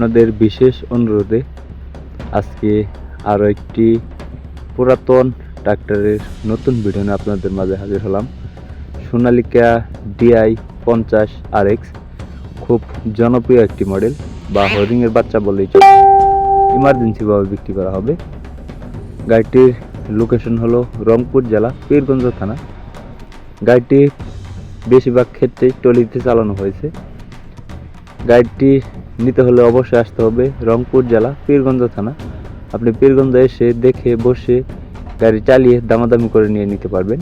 আপনাদের বিশেষ অনুরোধে আজকে আরও একটি পুরাতন ট্রাক্টরের নতুন ভিডিও নিয়ে আপনাদের মাঝে হাজির হলাম। সোনালিকা ডিআই পঞ্চাশ আর এক্স খুব জনপ্রিয় একটি মডেল, বা হরিংয়ের বাচ্চা বলেই ইমার্জেন্সিভাবে বিক্রি করা হবে। গাড়িটির লোকেশন হলো রংপুর জেলা, পীরগঞ্জ থানা। গাড়িটি বেশিরভাগ ক্ষেত্রেই টলিতে চালানো হয়েছে। গাড়িটি নিতে হলে অবশ্যই আসতে হবে রংপুর জেলা পীরগঞ্জ থানা। আপনি পীরগঞ্জ এসে দেখে, বসে গাড়ি চালিয়ে দামাদামি করে নিয়ে নিতে পারবেন।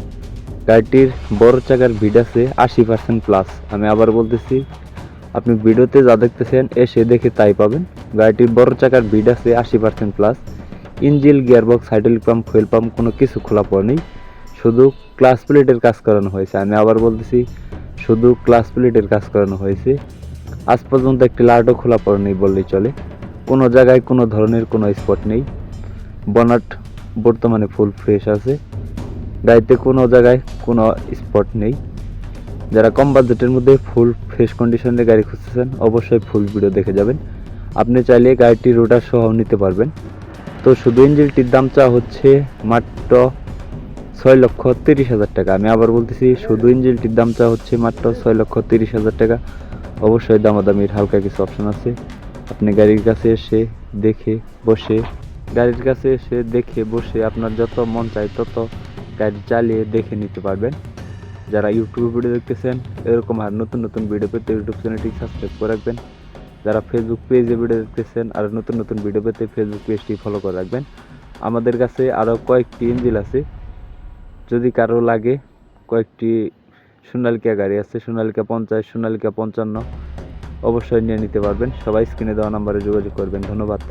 গাড়িটির বড় চাকার ভিড আছে আশি পার্সেন্ট প্লাস আমি আবার বলতেছি, আপনি ভিডিওতে যা দেখতেছেন এসে দেখে তাই পাবেন। গাড়িটির বড় চাকার ভিড আছে আশি percent plus engine, gearbox, hydraulic pump, fuel pump, কোনো কিছু খোলা পড়েনি শুধু ক্লাস প্লেটের কাজ করানো হয়েছে। আমি আবার বলতেছি, শুধু ক্লাস প্লেটের কাজ করানো হয়েছে। আজ পর্যন্ত একটি লাইটও খোলা পড়েনি বললেই চলে। কোনো জায়গায় কোনো ধরনের কোনো স্পট নেই। বনাট বর্তমানে ফুল ফ্রেশ আছে। গাড়িতে কোনো জায়গায় কোনো স্পট নেই। যারা কম বাজেটের মধ্যে ফুল ফ্রেশ কন্ডিশনের গাড়ি খুঁজতেছেন, অবশ্যই ফুল ভিডিও দেখে যাবেন। আপনি চাইলে গাড়িটি রোটার সহ নিতে পারবেন। তো শুধু ইঞ্জিনটির দাম চা হচ্ছে মাত্র ছয় লক্ষ তিরিশ হাজার টাকা। আমি আবার বলতেছি, শুধু ইঞ্জিনটির দাম চা হচ্ছে মাত্র ছয় লক্ষ তিরিশ হাজার টাকা। অবশ্যই দামাদামির হালকা কিছু অপশন আছে। আপনি গাড়ির কাছে এসে দেখে বসে, গাড়ির কাছে এসে দেখে বসে আপনার যত মন চায় তত গাড়ি চালিয়ে দেখে নিতে পারবেন। যারা ইউটিউবে ভিডিও দেখতেছেন, এরকম আর নতুন নতুন ভিডিও পেতে ইউটিউব চ্যানেলটি সাবস্ক্রাইব করে রাখবেন। যারা ফেসবুক পেজে ভিডিও দেখতেছেন আর নতুন নতুন ভিডিও পেতে ফেসবুক পেজটি ফলো করে রাখবেন। আমাদের কাছে আরও কয়েকটি ইঞ্জিল আছে। যদি কারও লাগে কয়েকটি সোনালিকা গাড়ি আছে, সোনালিকা পঞ্চাশ, সোনালিকা পঞ্চান্ন, অবশ্যই নিয়ে নিতে পারবেন। সবাই স্ক্রিনে দেওয়া নাম্বারে যোগাযোগ করবেন। ধন্যবাদ।